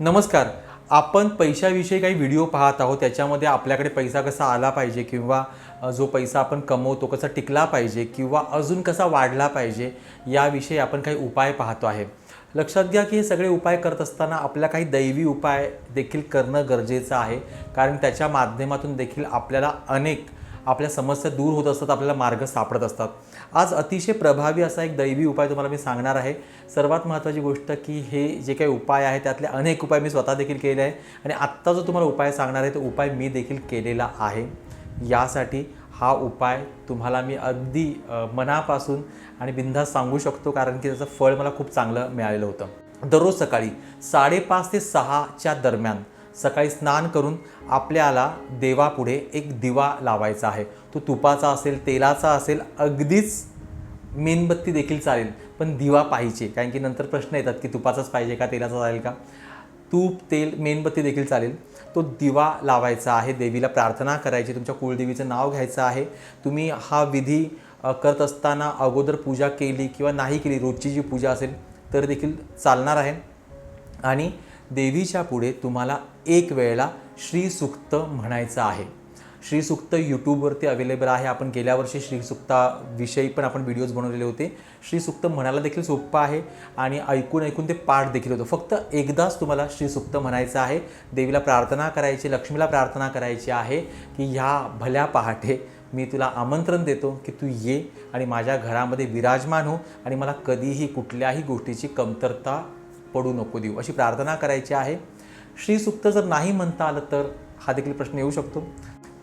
नमस्कार. आपण पैशाविषयी काही व्हिडिओ पाहत आहोत. त्याच्यामध्ये आपल्याकडे पैसा कसा आला पाहिजे किंवा जो पैसा आपण कमवतो कसा टिकला पाहिजे किंवा अजून कसा वाढला पाहिजे याविषयी आपण काही उपाय पाहतो आहे. लक्षात घ्या की हे सगळे उपाय करत असताना आपल्या काही दैवी उपाय देखील करणं गरजेचं आहे. कारण त्याच्या माध्यमातून देखील आपल्याला अनेक आपल्या समस्या दूर होत असतात आपल्याला मार्ग सापडत असतात. आज अतिशय प्रभावी असा एक दैवी उपाय तुम्हाला मी सांगणार आहे. सर्वात महत्त्वाची गोष्ट की हे जे काही उपाय आहे त्यातले अनेक उपाय मी स्वतः देखील केले आहे. आणि आत्ता जो तुम्हाला उपाय सांगणार आहे तो उपाय मी देखील केलेला आहे. यासाठी हा उपाय तुम्हाला मी अगदी मनापासून आणि बिंदास सांगू शकतो कारण की त्याचं फळ मला खूप चांगलं मिळालेलं होतं. दररोज सकाळी साडेपाच ते सहाच्या दरम्यान सकाळी स्नान करून आपल्याला देवापुढे एक दिवा लावायचा आहे. तो तुपाचा असेल तेलाचा असेल अगदीच मेणबत्ती देखील चालेल पण दिवा पाहिजे. कारण की नंतर प्रश्न येतात की तुपाचाच पाहिजे का तेलाचा चालेल का? तूप तेल मेणबत्ती देखील चालेल. तो दिवा लावायचा आहे देवीला प्रार्थना करायची तुमच्या कुलदेवीचं नाव घ्यायचं आहे. तुम्ही हा विधी करत असताना अगोदर पूजा केली किंवा नाही केली रोजची जी पूजा असेल तर देखील चालणार आहे. आणि देवीच्या पुढे तुम्हाला एक वेळेला श्रीसुक्त म्हणायचं आहे. श्रीसुक्त यूट्यूबवरती अवेलेबल आहे. आपण गेल्या वर्षी श्रीसुक्ताविषयी पण आपण व्हिडिओज बनवलेले होते. श्रीसुक्त म्हणायला देखील सोपं आहे आणि ऐकून ऐकून ते पाठ देखील होतं. फक्त एकदाच तुम्हाला श्रीसुक्त म्हणायचं आहे. देवीला प्रार्थना करायची लक्ष्मीला प्रार्थना करायची आहे की ह्या भल्या पहाटे मी तुला आमंत्रण देतो की तू ये आणि माझ्या घरामध्ये विराजमान हो आणि मला कधीही कुठल्याही गोष्टीची कमतरता पडू नको देऊ. अशी प्रार्थना करायची आहे. श्रीसुक्त जर नाही म्हणता आलं तर हा देखील प्रश्न येऊ शकतो.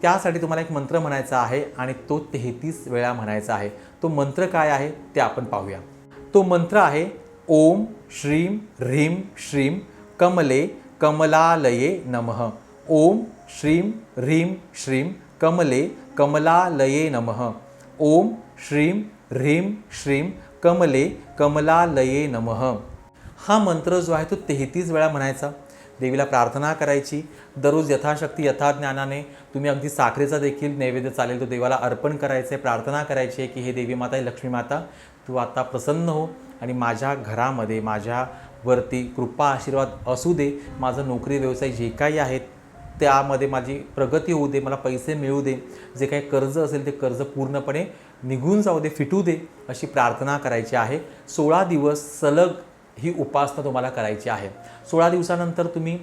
त्यासाठी तुम्हाला एक मंत्र म्हणायचा आहे आणि तो तेहतीस वेळा म्हणायचा आहे. तो मंत्र काय आहे ते आपण पाहूया. तो मंत्र आहे ओम श्रीम ह्रीम श्रीम कमले कमलालये नमः. ओम श्रीम ह्रीम श्रीम कमले कमलालये नमः। ओम श्रीम ह्रीम श्रीम कमले कमलालये नमः। हा मंत्र जो आहे तो तेहतीस वेळा म्हणायचा. देवीला प्रार्थना करायची. दररोज यथाशक्ती यथाज्ञानाने तुम्ही अगदी साखरेचा देखील नैवेद्य चालेल. तो देवाला अर्पण करायचं आहे प्रार्थना करायची आहे की हे देवी माता हे लक्ष्मी माता तू आता प्रसन्न हो आणि माझ्या घरामध्ये माझ्यावरती कृपा आशीर्वाद असू दे. माझं नोकरी व्यवसाय जे काही आहेत त्यामध्ये माझी प्रगती होऊ दे मला पैसे मिळू दे. जे काही कर्ज असेल ते कर्ज पूर्णपणे निघून जाऊ दे फिटू दे अशी प्रार्थना करायची आहे. सोळा दिवस सलग ही उपासना तुम्हाला करायची आहे. सोळा दिवसानंतर तुम्ही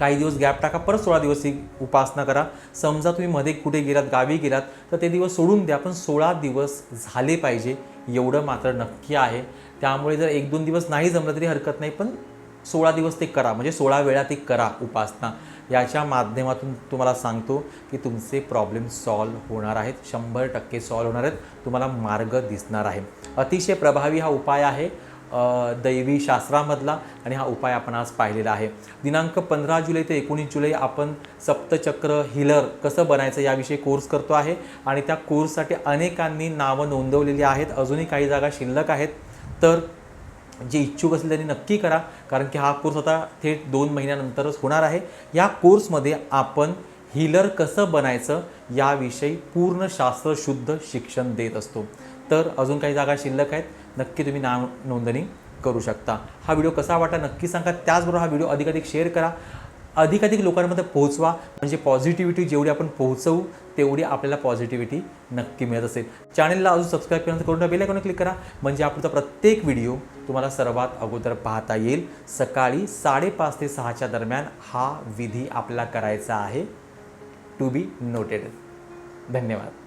काही दिवस गॅप टाका परत सोळा दिवस ही उपासना करा. समजा तुम्ही मध्ये कुठे गेलात गावी गेलात तर ते दिवस सोडून द्या पण सोळा दिवस झाले पाहिजे एवढं मात्र नक्की आहे. त्यामुळे जर एक दोन दिवस नाही जमलं तरी हरकत नाही पण सोळा दिवस ते करा म्हणजे सोळा वेळा ते करा उपासना. याच्या माध्यमातून तुम्हाला सांगतो की तुमचे प्रॉब्लेम सॉल्व होणार आहेत शंभर टक्के सॉल्व होणार आहेत तुम्हाला मार्ग दिसणार आहे. अतिशय प्रभावी हा उपाय आहे. दैवी शास्त्रामधला आणि हा उपाय आपण आज पाहिलेला आहे. दिनांक पंधरा जुलै ते एकोणीस जुलै आपण सप्तचक्र हिलर कसं बनायचं याविषयी कोर्स करतो आहे आणि त्या कोर्ससाठी अनेकांनी नावं नोंदवलेली आहेत. अजूनही काही जागा शिल्लक आहेत. तर जे इच्छुक असेल त्यांनी नक्की करा कारण की हा कोर्स आता थेट दोन महिन्यानंतरच होणार आहे. या कोर्समध्ये आपण हिलर कसं बनायचं याविषयी पूर्ण शास्त्रशुद्ध शिक्षण देत असतो. तर अजून काही जागा शिल्लक आहेत. नक्की तुम्ही नाव नोंदणी करू शकता. हा व्हिडिओ कसा वाटा नक्की सांगा. त्याचबरोबर हा व्हिडिओ अधिकाधिक शेअर करा. अधिकाधिक लोकांमध्ये पोहोचवा. म्हणजे पॉझिटिव्हिटी जेवढी आपण पोहोचवू तेवढी आपल्याला पॉझिटिव्हिटी नक्की मिळत असेल. चॅनलला अजून सबस्क्राईब करून करून बेल आयकॉन क्लिक करा. म्हणजे आपला प्रत्येक व्हिडिओ तुम्हाला सर्वात अगोदर पाहता येईल. सकाळी साडेपाच ते सहाच्या दरम्यान हा विधी आपल्याला करायचा आहे. टू बी नोटेड धन्यवाद.